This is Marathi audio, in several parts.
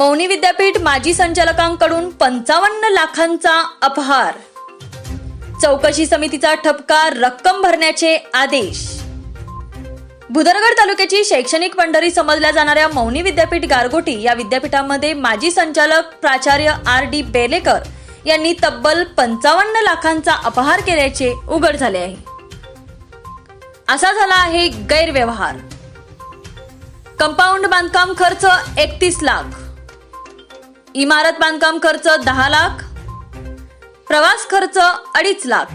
मौनी विद्यापीठ माजी संचालकांकडून पंचावन्न लाखांचा अपहार. चौकशी समितीचा ठपका रक्कम भरण्याचे आदेश. भुदरगड तालुक्याची शैक्षणिक पंढरी समजल्या जाणाऱ्या मौनी विद्यापीठ गारगोटी या विद्यापीठामध्ये माजी संचालक प्राचार्य आर डी बेलेकर यांनी तब्बल पंचावन्न लाखांचा अपहार केल्याचे उघड झाले आहे. असा झाला आहे गैरव्यवहार. कंपाऊंड बांधकाम खर्च एकतीस लाख. इमारत बांधकाम खर्च दहा लाख प्रवास खर्च अडीच लाख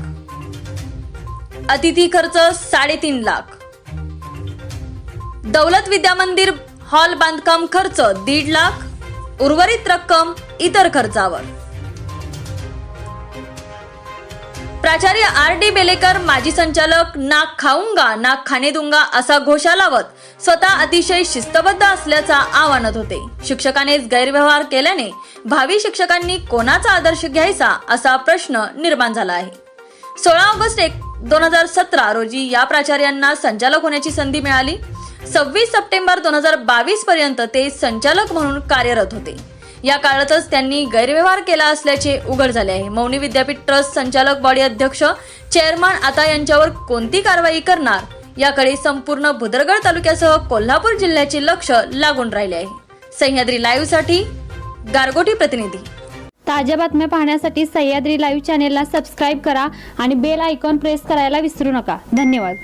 अतिथी खर्च साडेतीन लाख. दौलत विद्या मंदिर हॉल बांधकाम खर्च दीड लाख उर्वरित रक्कम इतर खर्चावर. प्राचार्य आर डी बेलेकर माजी संचालक नाक खाऊंगा नाक खाणे दूंगा असा घोषा लावत स्वतः अतिशय शिस्तबद्ध असल्याचा आव्हानत होते. शिक्षकानेच गैरव्यवहार केल्याने भावी शिक्षकांनी कोणाचा आदर्श घ्यायचा असा प्रश्न निर्माण झाला आहे. सोळा ऑगस्ट एक दोन हजार सतरा रोजी या प्राचार्यांना संचालक होण्याची संधी मिळाली. सव्वीस सप्टेंबर दोन हजार बावीस पर्यंत ते संचालक म्हणून कार्यरत होते. या काळातच त्यांनी गैरव्यवहार केला असल्याचे उघड झाले आहे. मौनी विद्यापीठ ट्रस्ट संचालक बॉडी अध्यक्ष चेअरमन आता यांच्यावर कोणती कारवाई करणार याकडे संपूर्ण भुदरगड तालुक्यासह कोल्हापूर जिल्ह्याचे लक्ष लागून राहिले आहे. सह्याद्री लाईव्हसाठी गारगोटी प्रतिनिधी. ताज्या बातम्या पाहण्यासाठी सह्याद्री लाईव्ह चॅनेलला सबस्क्राईब करा आणि बेल आयकॉन प्रेस करायला विसरू नका. धन्यवाद.